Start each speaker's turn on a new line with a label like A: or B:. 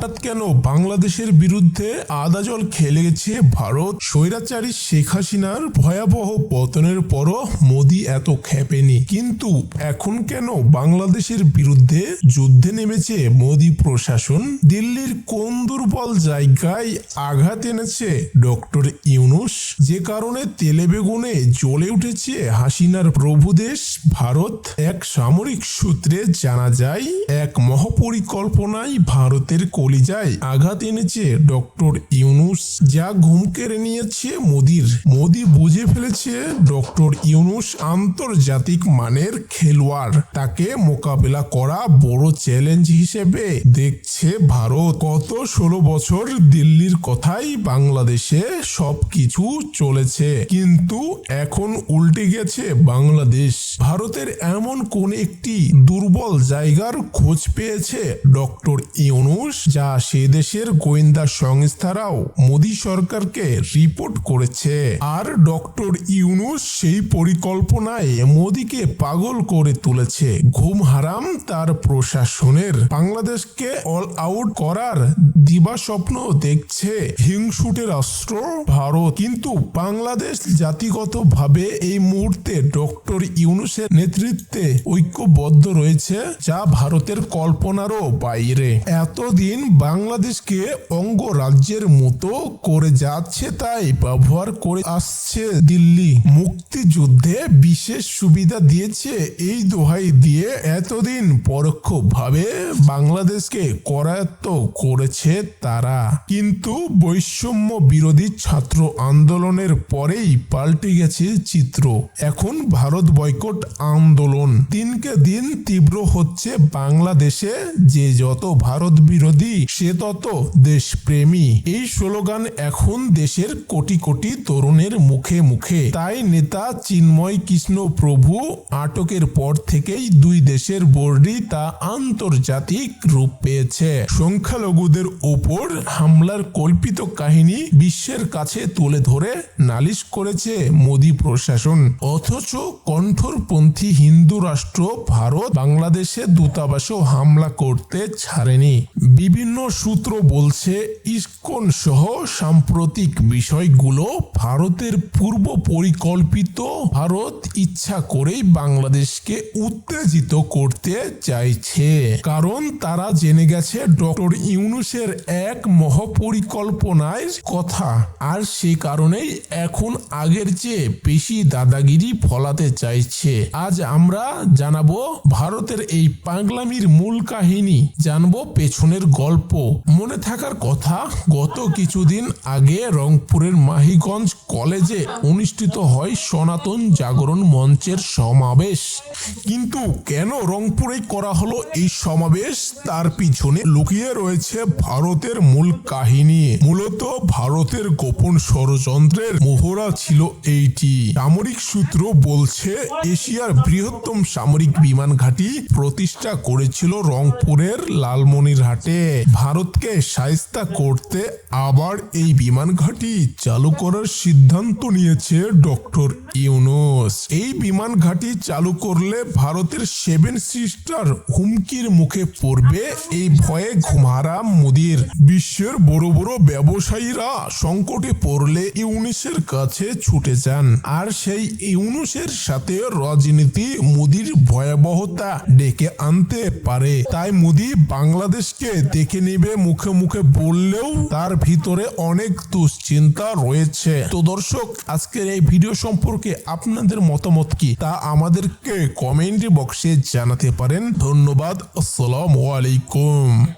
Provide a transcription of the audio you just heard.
A: হঠাৎ কেন বাংলাদেশের বিরুদ্ধে আদা জল খেলে গেছে ভারত? স্বৈরাচারী শেখ হাসিনার ভয়াবহ পতনের পরও মোদি এত খেপেনি। কিন্তু এখন কেন বাংলাদেশের বিরুদ্ধে যুদ্ধে নেমেছে মোদি প্রশাসন? দিল্লির কোন দুর্বল জায়গায় আঘাত এনেছে ডক্টর ইউনুস? যে কারণে তেলে বেগুনে জ্বলে উঠেছে হাসিনার প্রভুদেশ ভারত? এক সামরিক সূত্রে জানা যায়, এক মহাপরিকল্পনায় ভারতের কলিজায় আঘাত এনেছে ডক্টর ইউনুস। যা ঘুম কেড়ে নিয়েছে মোদির। মোদি বুঝে ফেলেছে ডক্টর ইউনুস আন্তর্জাতিক মানের খেলোয়াড়। তাকে মোকাবেলা করা বড় চ্যালেঞ্জ হিসেবে দেখছে ভারত। গত ষোলো বছর দিল্লির কথাই বাংলাদেশে সবকিছু চলেছে। কিন্তু এখন উল্টে গেছে বাংলাদেশ। ভারতের এমন কোন একটি দুর্বল জায়গার খোঁজ পেয়েছে ডক্টর ইউনুস যা সে দেশের গোয়েন্দা সংস্থারাও মোদী সরকারকে রিপোর্ট করেছে। আর ডক্টর ইউনুস সেই পরিকল্পনায় মোদীকে পাগল করে তুলেছে। ঘুম হারাম তার প্রশাসনের। বাংলাদেশকে অল আউট করার দিবা স্বপ্ন দেখছে হিংসুটের অস্ত্র ভারত। কিন্তু বাংলাদেশ জাতিগতভাবে এই মুহূর্তে ডক্টর ইউনুসের নেতৃত্বে ঐক্যবদ্ধ রয়েছে যা ভারতের কল্পনারও বাইরে। এতদিন বাংলাদেশকে অঙ্গরাজ্যের মতো করে যাচ্ছে তাই ব্যবহার করে আসছে দিল্লি। মুক্তিযুদ্ধে বিশেষ সুবিধা দিয়েছে এই দোহাই দিয়ে এতদিন পরোক্ষভাবে বাংলাদেশকে করায়ত্ত করেছে তারা। কিন্তু বৈষম্য বিরোধী ছাত্র আন্দোলনের পরেই পাল্টে গেছে চিত্র। এখন ভারত বয়কট আন্দোলন। দিনকে দিন তীব্র হচ্ছে বাংলাদেশে। যে যত ভারত বিরোধী সে তত দেশপ্রেমী এই স্লোগান এখন দেশের কোটি কোটি তরুণের মুখে মুখে। তাই নেতা চিন্ময় কৃষ্ণ প্রভু আটকের পর থেকেই দুই দেশের বোর্ডই তা আন্তর্জাতিক রূপ পেয়েছে। সংখ্যালঘুদের ওপর হামলার কল্পিত কাহিনী বিশ্বের কাছে তুলে ধরে নালিশ করেছে মোদী প্রশাসন। অথচ কণ্ঠরপন্থী হিন্দু রাষ্ট্র ভারত বাংলাদেশে দূতাবাসও হামলা করতে ছাড়েনি। বিভিন্ন সূত্র বলছে, ইস্কন সহ সাম্প্রতিক বিষয়গুলো ভারতের পূর্ব পরিকল্পিত ভারত ইচ্ছা করেই বাংলাদেশকে উত্তেজিত করতে চাইছে। কারণ তারা জেনে গেছে, ডক্টর ইউনুসের এক মহাপরিকল্পনার কথা। আর সে কারণেই এখন আগের চেয়ে বেশি দাদাগিরি ফলাতে চাইছে। আজ আমরা জানাব, ভারতের এই পাগলামির মূল কাহিনী। জানব পেছনের গল্প মনে থাকার কথা, গত কিছুদিন আগে রংপুরের মাহিগঞ্জ কলেজে অনুষ্ঠিত হয় সনাতন জাগরণ মঞ্চের সমাবেশ। কিন্তু কেন রংপুরে করা হলো এই সমাবেশ? তার পিছনে লুকিয়ে রয়েছে ভারতের মূল কাহিনী। মূলত ভারতের গোপন ষড়যন্ত্রের মোহরা ছিল এইটি। সামরিক সূত্র বলছে, এশিয়ার বৃহত্তম সামরিক বিমান ঘাঁটি প্রতিষ্ঠা করেছিল রংপুরের লালমনিরহাটে। ভারতকে সায়স্তা করতে আবার এই বিমান ঘাঁটি চালু করার সিদ্ধান্ত নিয়েছে ডক্টর ইউনুস। এই বিমান ঘাঁটি চালু করলে ভারতের সেভেন সিস্টার হুমকির মুখে পড়বে এই ভয়ে ঘুমারাম মোদির। বিশ্বের বড় বড় ব্যবসায়ীরা সংকটে পড়লে ইউনুসের কাছে ছুটে যান। আর সেই ইউনুসের সাথে রাজনীতি মোদির ভয়াবহতা ডেকে আনতে পারে। তাই মোদি বাংলাদেশকে নেবে, মুখে মুখে বললেও তার ভিতরে অনেক দুশ্চিন্তা রয়েছে। তো দর্শক, আজকের এই ভিডিও সম্পর্কে আপনাদের মতামত কি? তা আমাদেরকে কমেন্ট বক্সে জানাতে পারেন। ধন্যবাদ, আসসালাম আলাইকুম।